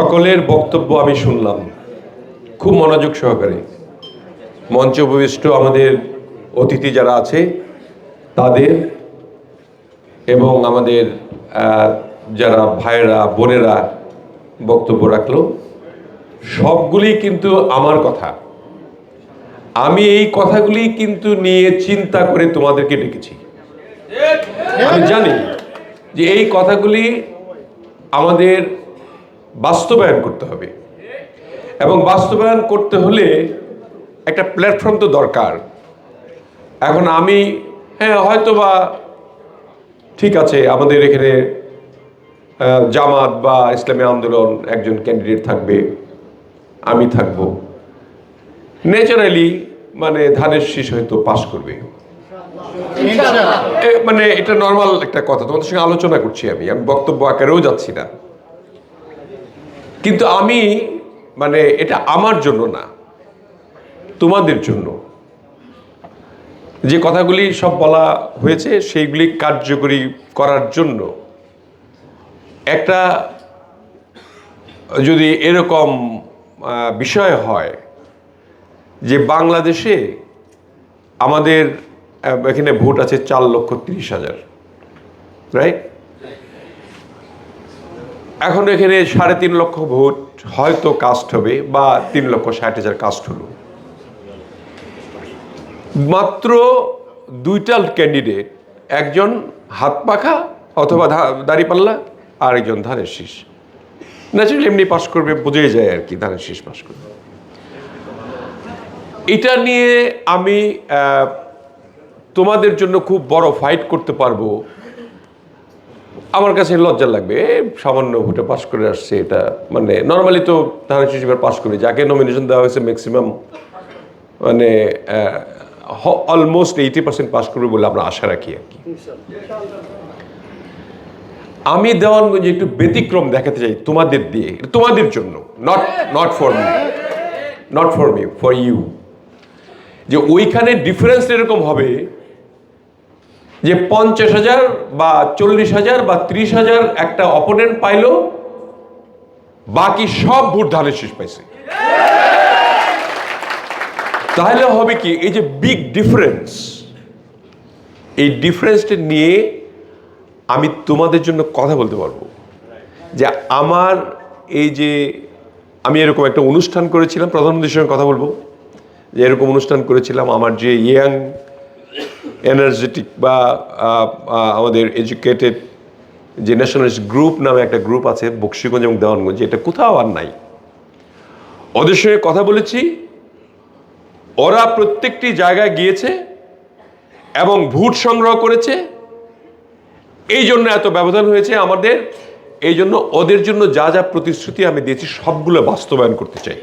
সকলের বক্তব্য আমি শুনলাম। খুব মনোযোগ সহকারে। মঞ্চ উপবিষ্ট আমাদের অতিথি যারা আছে, তাদের এবং আমাদের যারা ভাইয়েরা, বোনেরা বক্তব্য রাখল, সবগুলি কিন্তু আমার কথা। আমি এই কথাগুলি কিন্তু নিয়ে চিন্তা করে তোমাদেরকে ডেকেছি। আমি জানি যে এই কথাগুলি আমাদের বাস্তবায়ন করতে হবে। এবং বাস্তবায়ন করতে হলে একটা প্ল্যাটফর্ম তো দরকার। এখন আমি হ্যাঁ হয়তো বা ঠিক আছে আমাদের এখানে জামাত বা ইসলামী আন্দোলন একজন ক্যান্ডিডেট থাকবে আমি থাকব। ন্যাচারালি মানে ধানের শীষ হয়তো পাশ করবে। মানে এটা নর্মাল একটা কথা তোমাদের সঙ্গে আলোচনা করছি আমি আমি বক্তব্য আকারেও যাচ্ছি না। কিন্তু আমি মানে এটা আমার জন্য না, তোমাদের জন্য। যে কথাগুলি সব বলা হয়েছে, সেইগুলি কার্যকরী করার জন্য। একটা, যদি এরকম বিষয় হয় যে বাংলাদেশে আমাদের এখানে ভোট আছে চার লক্ষ তিরিশ হাজার রাইট এখন এখানে সাড়ে তিন লক্ষ ভোট হয়তো কাস্ট হবে বা তিন লক্ষ ষাট হাজার কাস্ট হলো। মাত্র দুইটা ক্যান্ডিডেট একজন হাত পাখা অথবা দাঁড়িপাল্লা আর একজন ধানের শীষ। ন্যাচারালি এমনি পাস করবে, বোঝাই যায় আর কি, ধানের শীষ পাস করবে। এটা নিয়ে আমি তোমাদের জন্য খুব বড় ফাইট করতে পারব আমার কাছে লজ্জা লাগবে। সামান্য ভোটে পাশ করে আসছে এটা। মানে নর্মালি তো ধানের শীষ পাশ করে। যাকে নমিনেশন দেওয়া হয়েছে ম্যাক্সিমাম মানে অলমোস্ট এইটি পার্সেন্ট পাস করবে বলে আমরা আশা রাখি আর কি। আমি দেওয়ানগঞ্জে একটু ব্যতিক্রম দেখাতে চাই তোমাদের দিয়ে, তোমাদের জন্য। Not not for me not for me for you যে ওইখানে ডিফারেন্স এরকম হবে যে পঞ্চাশ হাজার বা চল্লিশ হাজার বা ত্রিশ হাজার একটা অপোনেন্ট পাইলো, বাকি সব ভোট ধানের শীষ পাইছে। তাহলে হবে কি, এই যে বিগ ডিফারেন্স এই ডিফারেন্সটা নিয়ে আমি তোমাদের জন্য কথা বলতে পারব। যে আমার এই যে আমি এরকম একটা অনুষ্ঠান করেছিলাম, প্রধানমন্ত্রীর সঙ্গে কথা বলব। যে এরকম অনুষ্ঠান করেছিলাম, আমার যে ইয়াং এনার্জেটিক বা আমাদের এডুকেটেড যে ন্যাশনালিস্ট গ্রুপ নামে একটা গ্রুপ আছে, বক্সিগঞ্জ এবং দেওয়ানগঞ্জ, এটা কোথাও আর নাই। ওদের সঙ্গে কথা বলেছি। ওরা প্রত্যেকটি জায়গায় গিয়েছে এবং ভোট সংগ্রহ করেছে। এই জন্য এত ব্যবধান হয়েছে আমাদের। এই জন্য ওদের জন্য যা যা প্রতিশ্রুতি আমি দিয়েছি, সবগুলো বাস্তবায়ন করতে চাই।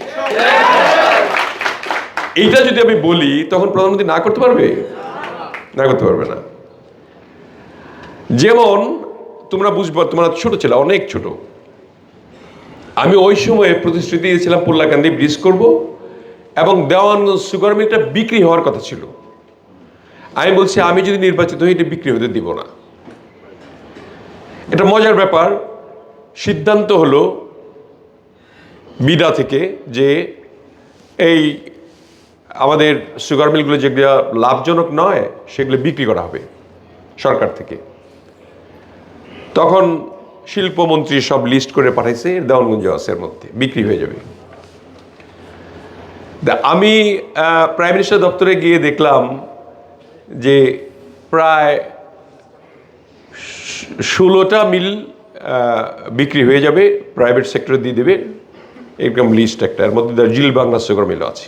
এইটা যদি আমি বলি, তখন প্রধানমন্ত্রী না করতে পারবে? না করতে পারবে না। যেমন তোমরা বুঝব, তোমরা ছোট ছিল, অনেক ছোট। আমি ওই সময়ে প্রতিশ্রুতি দিয়েছিলাম পুল্লাকান্দি ব্রিজ করব এবং দেওয়ানগঞ্জ সুগার মিলটা বিক্রি হওয়ার কথা ছিল। আমি বলছি, আমি যদি নির্বাচিত হই, এটা বিক্রি হতে দিব না। এটা মজার ব্যাপার। সিদ্ধান্ত হলো বিডা থেকে যে এই আমাদের সুগার মিলগুলো যেগুলো লাভজনক নয়, সেগুলো বিক্রি করা হবে সরকার থেকে। তখন শিল্পমন্ত্রী সব লিস্ট করে পাঠাইছে, দেওয়ানগঞ্জ আছে মধ্যে, বিক্রি হয়ে যাবে। আমি প্রাইম মিনিস্টার দপ্তরে গিয়ে দেখলাম যে প্রায় ষোলোটা মিল বিক্রি হয়ে যাবে প্রাইভেট সেক্টরে দিয়ে দেবে, এরকম লিস্ট একটা, এর মধ্যে জিল বাংলা সুগার মিলও আছে।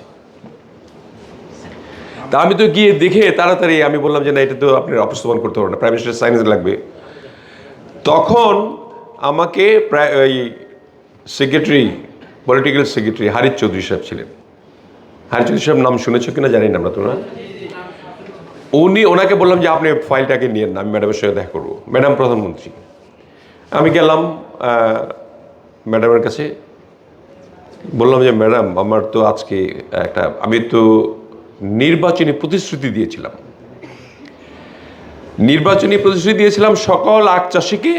তা আমি তো গিয়ে দেখে তাড়াতাড়ি আমি বললাম যে না, এটা তো আপনি অপস্থাপন করতে পারবেন না প্রাইম মিনিস্টার সাইন্স লাগবে। তখন আমাকে প্রায় ওই secretary political secretary Harij Chowdhury সাহেব ছিলেন। হারিজ চৌধুরী সাহেব নাম শুনেছো কিনা জানি না আমরা তোমরা উনি, ওনাকে বললাম যে আপনি ফাইলটাকে নিয়ে না, আমি ম্যাডামের সঙ্গে দেখা করব। ম্যাডাম প্রধানমন্ত্রী। আমি গেলাম ম্যাডামের কাছে। বললাম যে ম্যাডাম আমার তো আজকে একটা, আমি তো নির্বাচনী প্রতিশ্রুতি দিয়েছিলাম। নির্বাচনী প্রতিশ্রুতি দিয়েছিলাম সকল আখ চাষিকে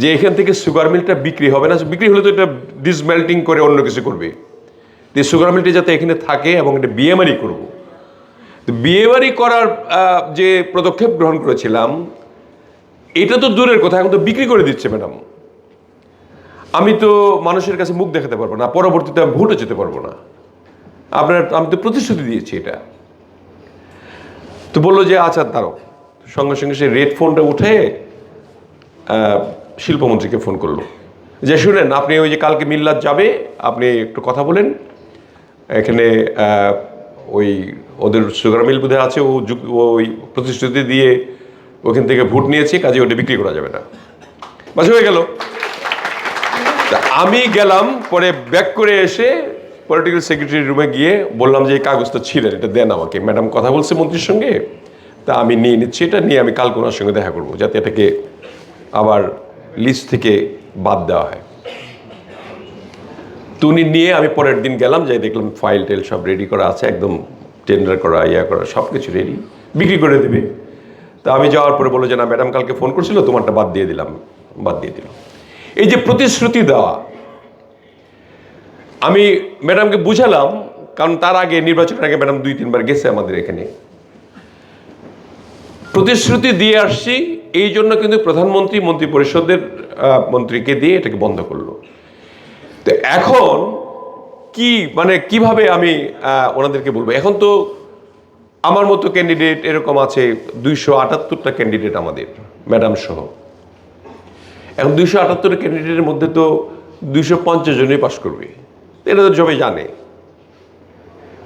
যে এখান থেকে সুগার মিলটা বিক্রি হবে না। বিক্রি হলে তো এটা ডিসমেল্টিং করে অন্য কিছু করবে। এই সুগার মিলটা যাতে এখানে থাকে এবং এটা বিয়েমারি করব। তো বিয়েবাড়ি করার যে পদক্ষেপ গ্রহণ করেছিলাম, এটা তো দূরের কথা, এখন তো বিক্রি করে দিচ্ছে ম্যাডাম। আমি তো মানুষের কাছে মুখ দেখাতে পারব না, পরবর্তীতে আমি ভোটে যেতে পারব না। আপনার, আমি তো প্রতিশ্রুতি দিয়েছি এটা। তো বলল যে আচ্ছা দাঁড়ো সঙ্গে সঙ্গে সে রেড ফোনটা উঠে শিল্পমন্ত্রীকে ফোন করল। যে, শুনেন, আপনি ওই যে কালকে মিল্লাত যাবে, আপনি একটু কথা বলেন। এখানে ওই ওদের সুগার মিল বোধহয় আছে, ও ওই প্রতিশ্রুতি দিয়ে ওখান থেকে ভোট নিয়েছে, কাজে ওটা বিক্রি করা যাবে না। বাস, হয়ে গেল। আমি গেলাম, পরে ব্যাক করে এসে পলিটিক্যাল সেক্রেটারি রুমে গিয়ে বললাম যে, এই কাগজটা ছিলেন এটা দেন আমাকে। ম্যাডাম কথা বলছে মন্ত্রীর সঙ্গে, তা আমি নিয়ে নিচ্ছি এটা, নিয়ে আমি কালকে ওনার সঙ্গে দেখা করব, যাতে এটাকে আবার লিস্ট থেকে বাদ দেওয়া হয়। তো উনি নিয়ে আমি পরের দিন গেলাম, যাই দেখলাম ফাইল টেল সব রেডি করা আছে, একদম টেন্ডার করা, ইয়া করা, সব কিছু রেডি বিক্রি করে দেবে। তা আমি যাওয়ার পরে বলল যে, না, ম্যাডাম কালকে ফোন করছিল, তোমারটা বাদ দিয়ে দিলাম, বাদ দিয়ে দিলাম। এই যে প্রতিশ্রুতি দেওয়া আমি ম্যাডামকে বুঝালাম, কারণ তার আগে নির্বাচনের আগে ম্যাডাম দুই, তিনবার গেছে আমাদের এখানে। প্রতিশ্রুতি দিয়ে আসছি, এই জন্য কিন্তু প্রধানমন্ত্রী মন্ত্রী পরিষদের মন্ত্রীকে দিয়ে এটাকে বন্ধ করল। তো এখন কি মানে কীভাবে আমি ওনাদেরকে বলব? এখন তো আমার মতো ক্যান্ডিডেট এরকম আছে, দুইশো আটাত্তরটা ক্যান্ডিডেট আমাদের, ম্যাডাম সহ। এখন দুইশো আটাত্তর ক্যান্ডিডেটের মধ্যে তো দুইশো পঞ্চাশ জনই পাশ করবে। এটা তো সবাই জানে।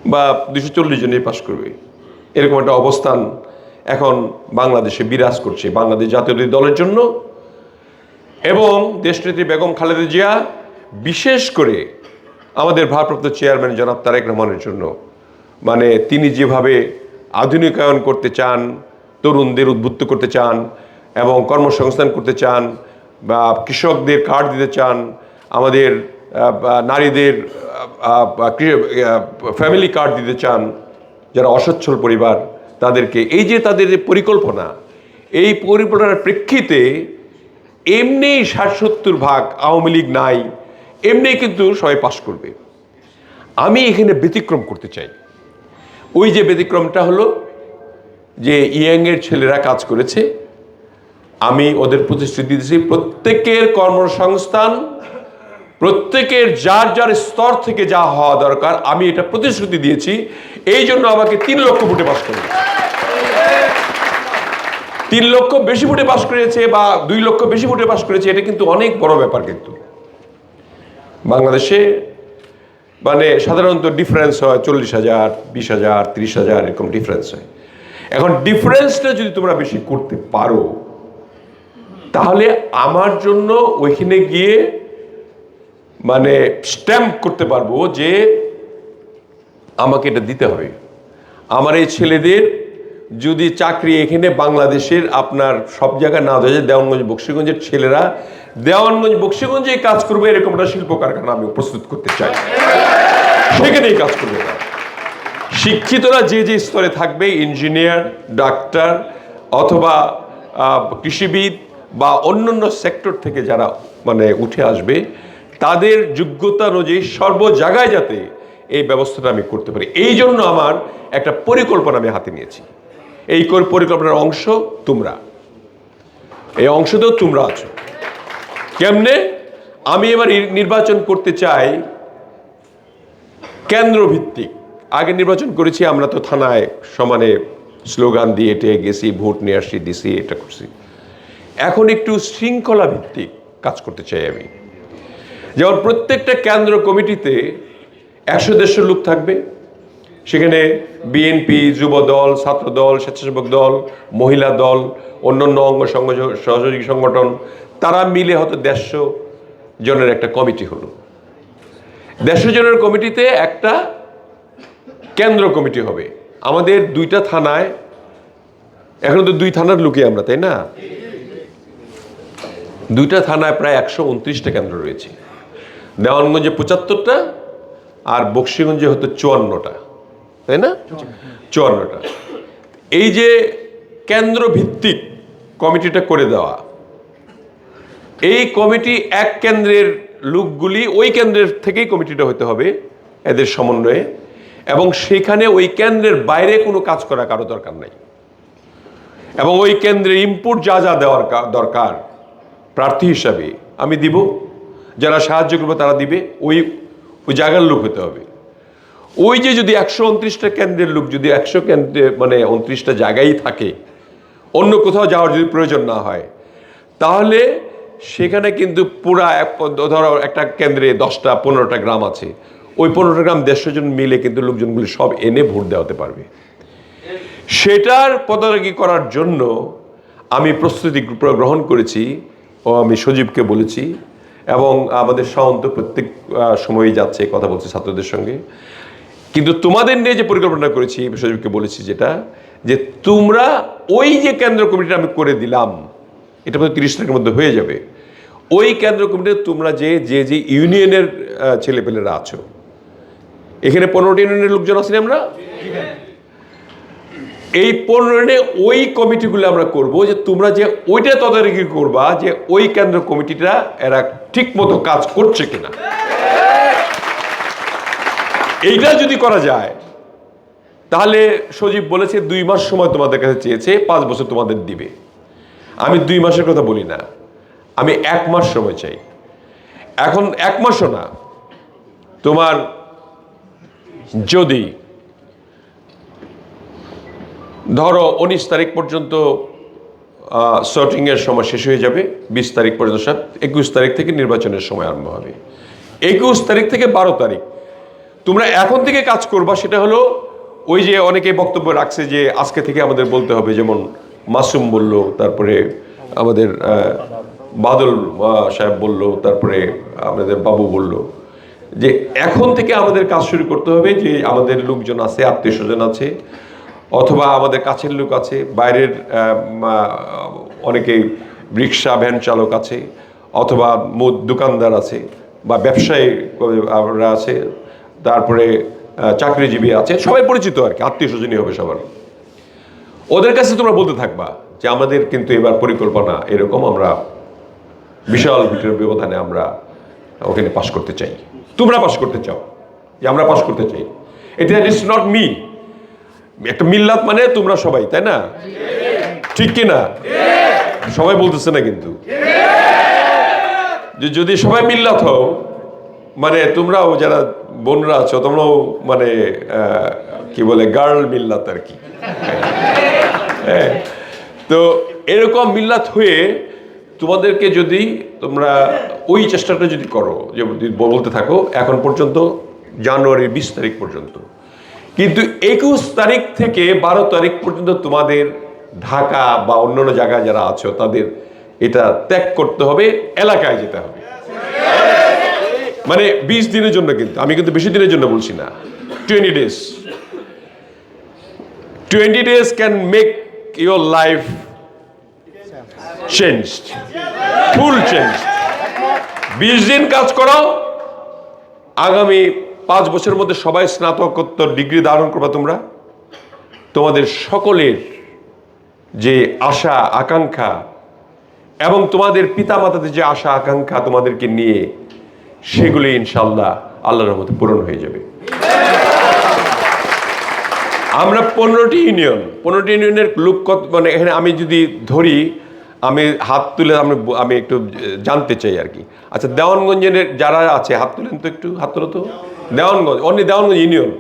বা দুশো চল্লিশ জনই পাশ করবে। এরকম একটা অবস্থান এখন বাংলাদেশে বিরাজ করছে, বাংলাদেশ জাতীয় দলের জন্য। এবং দেশনেত্রী বেগম খালেদা জিয়া, বিশেষ করে আমাদের ভারপ্রাপ্ত চেয়ারম্যান জনাব তারেক রহমানের জন্য মানে তিনি যেভাবে আধুনিকায়ন করতে চান, তরুণদের উদ্বুদ্ধ করতে চান, এবং কর্মসংস্থান করতে চান, বা কৃষকদের কার্ড দিতে চান, আমাদের নারীদের ফ্যামিলি কার্ড দিতে চান, যারা অসচ্ছল পরিবার, তাদেরকে, এই যে তাদের যে পরিকল্পনা, এই পরিকল্পনার প্রেক্ষিতে এমনি ষাট সত্তর ভাগ আওয়ামী লীগ নাই, এমনি কিন্তু সবাই পাশ করবে। আমি এখানে ব্যতিক্রম করতে চাই। ওই যে ব্যতিক্রমটা হলো যে ইয়াংয়ের ছেলেরা কাজ করেছে, আমি ওদের প্রতিশ্রুতি দিয়েছি প্রত্যেকের কর্মসংস্থান প্রত্যেকের যার যার স্তর থেকে যা হওয়া দরকার, আমি এটা প্রতিশ্রুতি দিয়েছি। এই জন্য আমাকে তিন লক্ষ ভোটে পাশ করবে তিন লক্ষ বেশি ভোটে পাশ করেছে বা দুই লক্ষ বেশি ভোটে পাশ করেছে, এটা কিন্তু অনেক বড় ব্যাপার কিন্তু। বাংলাদেশে মানে সাধারণত ডিফারেন্স হয় চল্লিশ হাজার, বিশ হাজার, ত্রিশ হাজার, এরকম ডিফারেন্স হয়। এখন ডিফারেন্সটা যদি তোমরা বেশি করতে পারো, তাহলে আমার জন্য ওইখানে গিয়ে মানে স্ট্যাম্প করতে পারব যে আমাকে এটা দিতে হবে। আমার এই ছেলেদের যদি চাকরি এখানে বাংলাদেশের আপনার সব জায়গায় না যায়, দেওয়ানগঞ্জ, বক্সিগঞ্জের ছেলেরা দেওয়ানগঞ্জ, বক্সিগঞ্জে কাজ করবে এরকম একটা শিল্প কারখানা আমি প্রস্তুত করতে চাই। সেখানেই কাজ করবে তারা। শিক্ষিতরা যে যে স্তরে থাকবে ইঞ্জিনিয়ার ডাক্তার অথবা কৃষিবিদ বা অন্যান্য সেক্টর থেকে যারা মানে উঠে আসবে তাদের যোগ্যতা অনুযায়ী সর্ব জায়গায় যাতে এই ব্যবস্থাটা আমি করতে পারি। এই জন্য আমার একটা পরিকল্পনা আমি হাতে নিয়েছি। এই পরিকল্পনার অংশ তোমরা। এই অংশতেও তোমরা আছো। কেমনে? আমি এবার নির্বাচন করতে চাই কেন্দ্রভিত্তিক। আগে নির্বাচন করেছি, আমরা তো থানায় সমানে স্লোগান দিয়ে এটে গেছি, ভোট নিয়ে আসছি, দিছি, এটা করছি। এখন একটু শৃঙ্খলা ভিত্তিক কাজ করতে চাই আমি। যেমন প্রত্যেকটা কেন্দ্র কমিটিতে একশো দেড়শো লোক থাকবে। সেখানে বিএনপি, যুব দল, ছাত্র দল, স্বেচ্ছাসেবক দল, মহিলা দল, অন্যান্য অঙ্গ সংগঠন সহযোগী সংগঠন, তারা মিলে হয়তো দেড়শো জনের একটা কমিটি হলো। দেড়শো জনের কমিটিতে একটা কেন্দ্র কমিটি হবে। আমাদের দুইটা থানায়, এখন তো দুই থানার লোকই আমরা, তাই না? দুইটা থানায় প্রায় একশো উনত্রিশটা কেন্দ্র রয়েছে। দেওয়ানগঞ্জে পঁচাত্তরটা আর বক্সিগঞ্জে হতো চুয়ান্নটা। তাই না? চুয়ান্নটা। এই যে কেন্দ্র ভিত্তিক কমিটিটা করে দেওয়া, এই কমিটি এক কেন্দ্রের লোকগুলি ওই কেন্দ্রের থেকেই কমিটিটা হতে হবে এদের সমন্বয়ে এবং সেখানে ওই কেন্দ্রের বাইরে কোনো কাজ করা কারও দরকার নাই। এবং ওই কেন্দ্রের ইনপুট যা যা দেওয়ার দরকার, প্রার্থী হিসাবে আমি দিব। যারা সাহায্য করবে তারা দিবে, ওই ওই জায়গার লোক হতে হবে। ওই যে যদি একশো উনত্রিশটা কেন্দ্রের লোক, যদি একশো কেন্দ্রে মানে উনত্রিশটা জায়গায় থাকে, অন্য কোথাও যাওয়ার যদি প্রয়োজন না হয়, তাহলে সেখানে কিন্তু পুরা এক ধরো একটা কেন্দ্রে দশটা, পনেরোটা গ্রাম আছে। ওই পনেরোটা গ্রাম দেড়শো জন মিলে কিন্তু লোকজনগুলি সব এনে ভোট দেওয়াতে পারবে। সেটার পদারকি করার জন্য আমি প্রস্তুতি গ্র- গ্রহণ করেছি ও আমি সজীবকে বলেছি এবং আমাদের সামন্ত প্রত্যেক সময়ই যাচ্ছে কথা বলছে ছাত্রদের সঙ্গে। কিন্তু তোমাদের নিয়ে যে পরিকল্পনা করেছি সজীবকে বলেছি যেটা, যে তোমরা ওই যে কেন্দ্র কমিটিটা আমি করে দিলাম, এটা মধ্যে তিরিশ তারিখের মধ্যে হয়ে যাবে। ওই কেন্দ্র কমিটিতে তোমরা যে যে যে ইউনিয়নের ছেলেপেলেরা আছো। এখানে পনেরোটি ইউনিয়নের লোকজন আছেন আমরা? এই পনেরো ওই কমিটিগুলো আমরা করব যে তোমরা যে ওইটা তদারকি করবা যে ওই কেন্দ্র কমিটিটা এরা ঠিক মতো কাজ করছে কিনা। এইটা যদি করা যায়, তাহলে সজীব বলেছে দুই মাস সময় তোমাদের কাছে চেয়েছে, পাঁচ বছর তোমাদের দিবে। আমি দুই মাসের কথা বলি না, আমি এক মাস সময় চাই। এখন এক মাসও না, তোমার যদি ধরো উনিশ তারিখ পর্যন্ত শর্টিংয়ের সময় শেষ হয়ে যাবে, বিশ তারিখ পর্যন্ত সব, একুশ তারিখ থেকে নির্বাচনের সময় আরম্ভ হবে। একুশ তারিখ থেকে বারো তারিখ। তোমরা এখন থেকে কাজ করবা, সেটা হলো ওই যে অনেকে বক্তব্য রাখছে যে আজকে থেকে আমাদের বলতে হবে, যেমন মাসুম বলল, তারপরে আমাদের বাদল সাহেব বলল, তারপরে আমাদের বাবু বলল, যে এখন থেকে আমাদের কাজ শুরু করতে হবে যে আমাদের লোকজন আছে আত্মীয় স্বজন আছে অথবা আমাদের কাছের লোক আছে, বাইরের অনেকে রিক্সা, ভ্যান চালক আছে, অথবা মুদ- দোকানদার আছে বা ব্যবসায়ী আছে, তারপরে চাকরিজীবী আছে, সবাই পরিচিত আর কি, আত্মীয় স্বজনই হবে সবার। ওদের কাছে তোমরা বলতে থাকবা যে আমাদের কিন্তু এবার পরিকল্পনা এরকম আমরা বিশাল ভিটের ব্যবধানে আমরা ওখানে পাশ করতে চাই। তোমরা পাশ করতে চাও। যে আমরা পাশ করতে চাই। এটা ইটস নট মি একটা মিল্লাত মানে তোমরা সবাই, তাই না? ঠিক কি না? সবাই বলতেছে না কিন্তু। যে যদি সবাই মিল্লাত হও মানে তোমরাও যারা বোনরা আছো, তোমরাও মানে কি বলে, গার্ল মিল্লাত আর কি। হ্যাঁ। তো এরকম মিল্লাত হয়ে তোমাদেরকে যদি তোমরা ওই চেষ্টাটা যদি করো, যে বলতে থাকো, এখন পর্যন্ত জানুয়ারির বিশ তারিখ পর্যন্ত। কিন্তু একুশ তারিখ থেকে বারো তারিখ পর্যন্ত তোমাদের ঢাকা বা অন্যান্য জায়গায় যারা আছো, তাদের এটা ত্যাগ করতে হবে, এলাকায় যেতে হবে। মানে বিশ দিনের জন্য কিন্তু, আমি কিন্তু বেশি দিনের জন্য বলছি না। Twenty days twenty days can make your life change full change বিশ দিন কাজ করো, আগামী পাঁচ বছরের মধ্যে সবাই স্নাতকোত্তর ডিগ্রি ধারণ করবা তোমরা? তোমাদের সকলের যে আশা, আকাঙ্ক্ষা এবং তোমাদের পিতামাতাদের যে আশা, আকাঙ্ক্ষা তোমাদেরকে নিয়ে সেগুলি ইনশাল্লাহ আল্লাহর রহমতে পূরণ হয়ে যাবে। আমরা পনেরোটি ইউনিয়ন, পনেরোটি ইউনিয়নের লোক কত মানে এখানে আমি যদি ধরি, আমি হাত তুলে আমি আমি একটু জানতে চাই আর কি। আচ্ছা দেওয়ানগঞ্জের যারা আছে, হাত তুলেন তো একটু, হাত তোলো তো। Dewanganj only Dewanganj union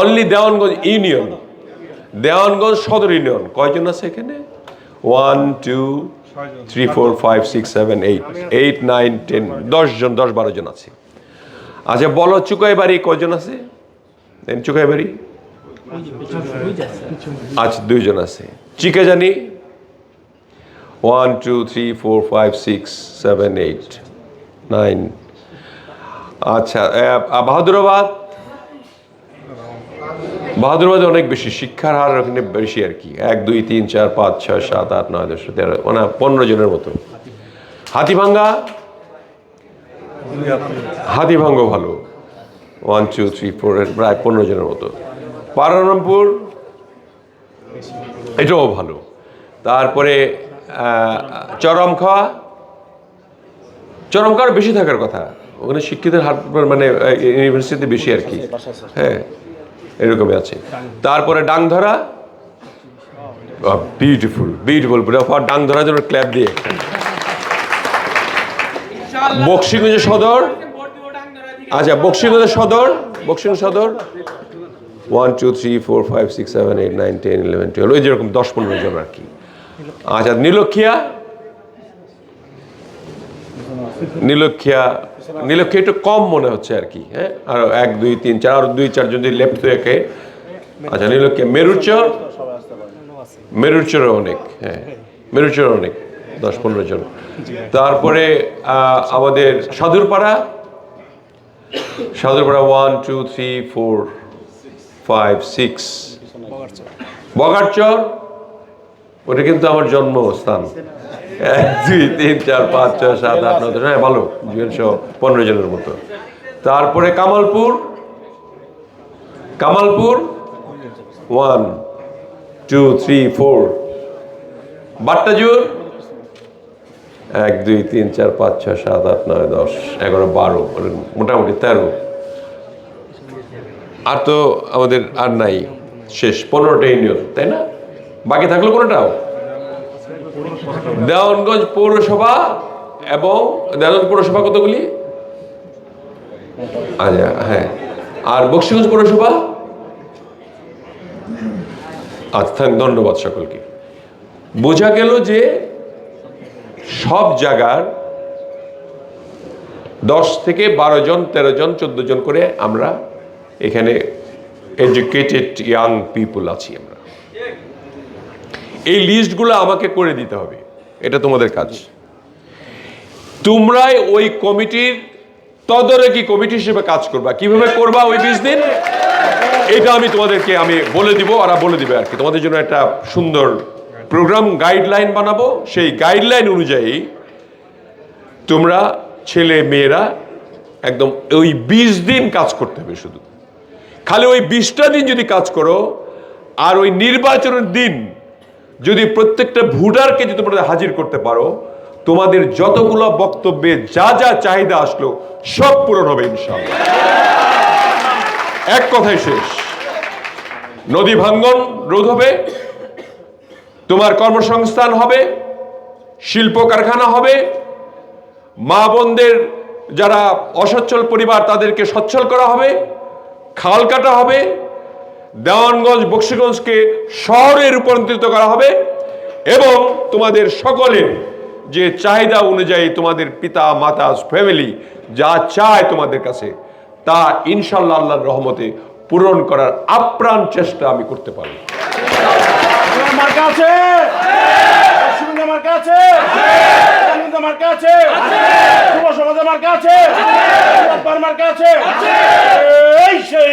only Dewanganj union Dewanganj Sadar union কয়জন আছে এখানে? One two three four five six seven eight eight nine ten দশজন দশ, বারো জন আছে। আচ্ছা বলো চুকাই বাড়ি কয়জন আছে? চুকাই বাড়ি আচ্ছা দুইজন আছে। চিকে জানি one two three four five six seven eight nine আচ্ছা বাহাদুরাবাদ? বাহাদুরাবাদে অনেক বেশি, শিক্ষার হার ওখানে বেশি আর কি। এক, দুই, তিন, চার, পাঁচ, ছয়, সাত, আট, নয়, দশ, তেরো মানে পনেরো জনের মতো। হাতিভাঙ্গা? হাতিভাঙ্গ ভালো। ওয়ান টু থ্রি ফোর প্রায় পনেরো জনের মতো। পারানমপুর এটাও ভালো। তারপরে চরমখা চরমকার বেশি থাকার কথা। ওখানে শিক্ষিতের হার মানে ইউনিভার্সিটিতে বেশি আর কি। হ্যাঁ এরকমই আছে। তারপরে ডাংধরা বিউটিফুল বিউটিফুল ফর ডাংধরার জন্য ক্ল্যাপ দিয়ে। বক্সিগঞ্জ সদর। আচ্ছা Bakshiganj Sadar Bakshiganj Sadar. One two three four five six seven eight nine ten eleven twelve ওই যেরকম দশ পনেরো জন আর কি। আচ্ছা নীলক্ষিয়া? নীলক্ষিয়া নীলক্ষিয়া একটু কম মনে হচ্ছে আর কি হ্যাঁ? আর এক দুই তিন চার আর দুই চারজন যদি লেফট থেকে আচ্ছা নীলক্ষিয়া মেরুচর? মেরুচরও অনেক হ্যাঁ মেরুচর অনেক দশ পনেরো জন। তারপরে আমাদের Sadhurpara? Sadhurpara one two three four five six Bagarchar? ওটা কিন্তু আমার জন্মস্থান। এক দুই তিন চার পাঁচ ছয় সাত আট নয় হ্যাঁ ভালো। দুশো পনেরো জনের মতো। তারপরে Kamalpur. Kamalpur. One two three four Battajur. এক দুই তিন চার পাঁচ ছয় সাত আট নয় দশ এগারো বারো মানে মোটামুটি তেরো। আর তো আমাদের আর নাই। শেষ পনেরোটা ইউনিয়ন তাই না? বাকি থাকল কোনোটাও? দেওয়ানগঞ্জ পৌরসভা এবং দেওয়ানগঞ্জ পৌরসভা কতগুলি? আচ্ছা হ্যাঁ। আর বক্সিগঞ্জ পৌরসভা? আচ্ছা ধন্যবাদ সকলকে। বোঝা গেল যে সব জায়গার দশ থেকে বারো জন, তেরো জন, চোদ্দ জন করে আমরা এখানে এডুকেটেড ইয়াং পিপুল আছি আমরা। এই লিস্টগুলো আমাকে করে দিতে হবে। এটা তোমাদের কাজ। তোমরাই ওই কমিটির তদারকি কমিটি হিসেবে কাজ করবা। কীভাবে করবা ওই বিশ দিন এটা আমি তোমাদেরকে আমি বলে দিব, ওরা বলে দিবে আর কি। তোমাদের জন্য একটা সুন্দর প্রোগ্রাম গাইডলাইন বানাবো। সেই গাইডলাইন অনুযায়ী তোমরা ছেলে মেয়েরা একদম ওই বিশ দিন কাজ করতে হবে শুধু। খালি ওই বিশটা দিন যদি কাজ করো, আর ওই নির্বাচনের দিন যদি প্রত্যেকটা ভোটারকে যদি তোমরা হাজির করতে পারো, তোমাদের যতগুলো বক্তব্যে যা যা চাহিদা আসলো, সব পূরণ হবে ইনশাআল্লাহ। এক কথাই শেষ। নদী ভাঙ্গন রোধ হবে, তোমার কর্মসংস্থান হবে, শিল্প কারখানা হবে, মা বোনদের যারা অসচ্ছল পরিবার তাদেরকে সচ্ছল করা হবে, খাল কাটা হবে দেওয়ানগঞ্জ, বক্সিগঞ্জকে শহরে রূপান্তরিত করা হবে এবং তোমাদের সকলের যে চাহিদা অনুযায়ী তোমাদের পিতা, মাতা ফ্যামিলি যা চায় তোমাদের কাছে, তা ইনশাল্লাহ আল্লাহর রহমতে পূরণ করার আপ্রাণ চেষ্টা আমি করতে পারব। মার্কা আছে। অসুবিধা মার্কা আছে। আনন্দ মার্কা আছে। যুব সমাজের মার্কা আছে। রব্বার মার্কা এই সেই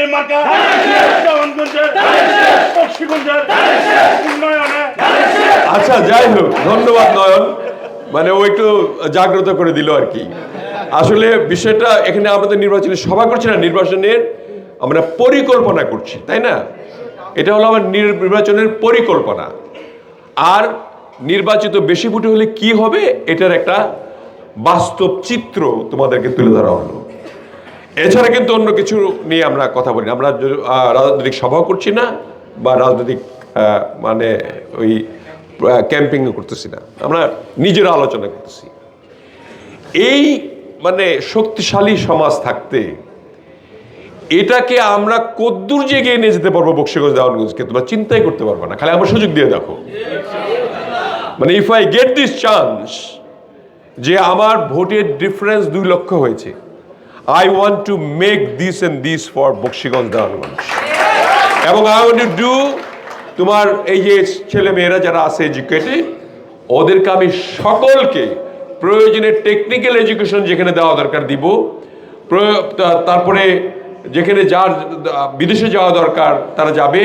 আচ্ছা যাই হোক, ধন্যবাদ নয়ন। মানে ও একটু জাগ্রত করে দিল আর কি। আসলে বিষয়টা এখানে আমাদের নির্বাচনী সভা করছি না, নির্বাচনের আমরা পরিকল্পনা করছি, তাই না? এটা হলো আমার নির- নির্বাচনের পরিকল্পনা। আর নির্বাচিত বেশি ভোটে হলে কি হবে, এটার একটা বাস্তব চিত্র তোমাদেরকে তুলে ধরা হলো। এছাড়া কিন্তু অন্য কিছু নিয়ে আমরা কথা বলি আমরা রাজনৈতিক সভাও করছি না, বা রাজনৈতিক মানে ওই ক্যাম্পিং করতেছি না। আমরা নিজেরা আলোচনা করতেছি। এই মানে শক্তিশালী সমাজ থাকতে এটাকে আমরা কদ্দূর যে এগিয়ে নিয়ে যেতে পারব বক্সিগঞ্জ দেওয়ানগঞ্জকে। তোমরা চিন্তাই করতে পারবে না। খালি আমার সুযোগ দিয়ে দেখো। মানে if I get this chance যে আমার ভোটের ডিফারেন্স দুই লক্ষ হয়েছে I want to make this end this for Bakshiganj Dewanganj. এবং আই ওয়ান্ট টু ডু তোমার এই যে ছেলে মেয়েরা যারা আছে এডুকেটেড ওদেরকে আমি সকলকে প্রয়োজনে টেকনিক্যাল এডুকেশন যেখানে দেওয়া দরকার দিব তারপরে যেখানে যার বিদেশে যাওয়া দরকার, তারা যাবে।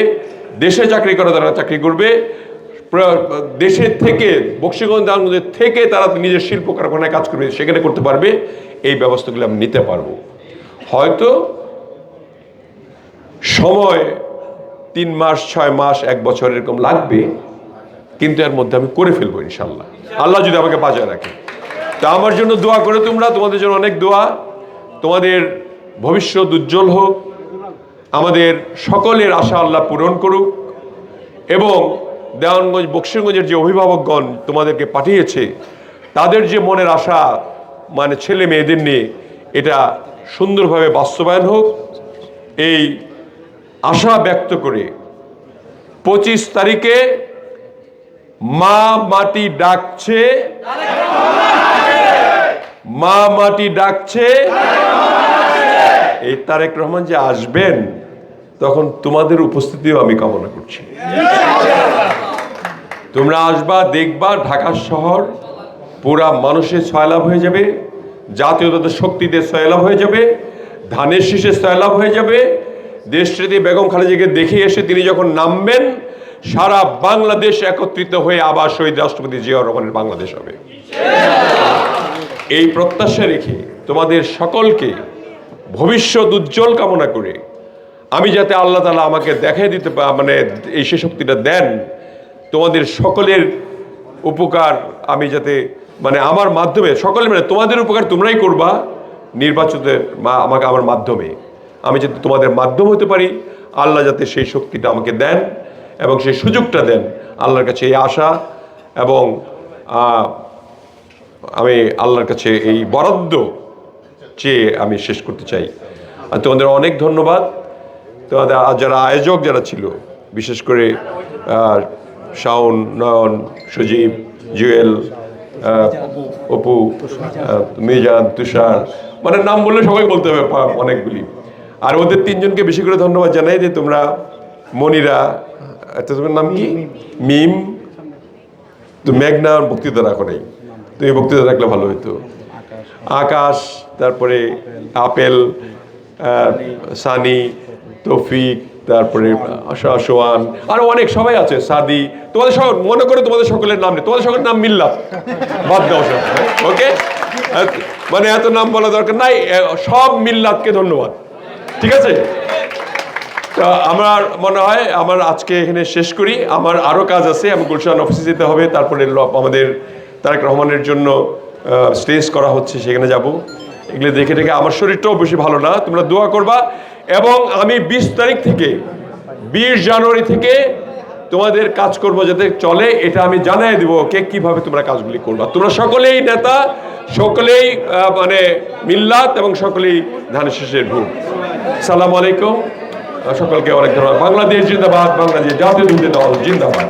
দেশে চাকরি করা দরকার চাকরি করবে। দেশের থেকে বক্সিগঞ্জ দানগঞ্জের থেকে তারা নিজের শিল্প কারখানায় কাজ করবে, সেখানে করতে পারবে। এই ব্যবস্থাগুলো আমি নিতে পারব। হয়তো সময় তিন মাস, ছয় মাস, এক বছর এরকম লাগবে, কিন্তু এর মধ্যে আমি করে ফেলব ইনশাল্লাহ আল্লাহ যদি আমাকে বাজায় রাখে। তা আমার জন্য দোয়া করে তোমরা, তোমাদের জন্য অনেক দোয়া। তোমাদের ভবিষ্যৎ উজ্জ্বল হোক। আমাদের সকলের আশা আল্লাহ পূরণ করুক এবং দেওয়ানগঞ্জ বক্সিরগঞ্জের যে অভিভাবকগণ তোমাদেরকে পাঠিয়েছে, তাদের যে মনের আশা মানে ছেলে মেয়েদের নিয়ে, এটা সুন্দরভাবে বাস্তবায়ন হোক। এই আশা ব্যক্ত করে পঁচিশ তারিখে মা মাটি ডাকছে। মা মাটি ডাকছে। এই তারেক রহমান যে আসবেন, তখন তোমাদের উপস্থিতিও আমি কামনা করছি। তোমরা আসবা, দেখবা, ঢাকা শহর পুরা মানুষের ছয়লাভ হয়ে যাবে জাতীয়তার শক্তিতে ছয়লাভ হয়ে যাবে, ধানের শীষে ছয়লাভ হয়ে যাবে। দেশটিতে বেগম খালেদাকে দেখে এসে তিনি যখন নামবেন, সারা বাংলাদেশ একত্রিত হয়ে আবার শহীদ রাষ্ট্রপতি জিয়াউর রহমানের বাংলাদেশ হবে। এই প্রত্যাশা রেখে তোমাদের সকলকে ভবিষ্যৎ উজ্জ্বল কামনা করে। আমি যাতে আল্লাহ তালা আমাকে দেখাই দিতে মানে এই সে শক্তিটা দেন, তোমাদের সকলের উপকার আমি যাতে মানে আমার মাধ্যমে, সকলে মানে তোমাদের উপকার তোমরাই করবা নির্বাচনের মা, আমাকে আমার মাধ্যমে। আমি যাতে তোমাদের মাধ্যম হতে পারি, আল্লাহ যাতে সেই শক্তিটা আমাকে দেন এবং সেই সুযোগটা দেন, আল্লাহর কাছে এই আশা এবং আমি আল্লাহর কাছে এই বরাদ্দ চেয়ে আমি শেষ করতে চাই। আর তোমাদের অনেক ধন্যবাদ। তোমাদের যারা আয়োজক যারা ছিল, বিশেষ করে শাওন, নয়ন, সজীব, জুয়েল অপু মিজান, তুষার মানে নাম বললে সবাই বলতে হবে অনেকগুলি। আর ওদের তিনজনকে বেশি করে ধন্যবাদ জানাই যে তোমরা মনিরা আচ্ছা তোমার নাম কি? মিম। তো মেঘনা বক্তৃতা রাখো নাই। তুমি বক্তৃতা রাখলে ভালো হতো আকাশ। তারপরে আপেল সানি, তৌফিক, তারপরে সোয়ান আরও অনেক সবাই আছে, সাদি। তোমাদের সব মনে করো তোমাদের সকলের নাম নেই, তোমাদের সকলের নাম মিল্লাত। বাদ দাও সব। ওকে মানে এত নাম বলা দরকার নাই সব মিল্লাতকে ধন্যবাদ। ঠিক আছে? আমার মনে হয়, আমার আজকে এখানে শেষ করি। আমার আরও কাজ আছে, আমি গুলশান অফিসে যেতে হবে, তারপরে আমাদের তারেক রহমানের জন্য স্টেজ করা হচ্ছে, সেখানে যাব। এগুলো দেখে দেখে আমার শরীরটাও বেশি ভালো না। তোমরা দোয়া করবা। এবং আমি বিশ তারিখ থেকে, বিশ জানুয়ারি থেকে তোমাদের কাজকর্ম যাতে চলে, এটা আমি জানাই দিব কে কীভাবে তোমরা কাজগুলি করবা। তোমরা সকলেই নেতা, সকলেই মানে মিল্লাত এবং সকলেই ধানের শেষের ভূত। সালাম আলাইকুম। সকলকে অনেক ধন্যবাদ। বাংলাদেশ জিন্দাবাদ, বাংলাদেশ জাতীয় দল জিন্দাবাদ।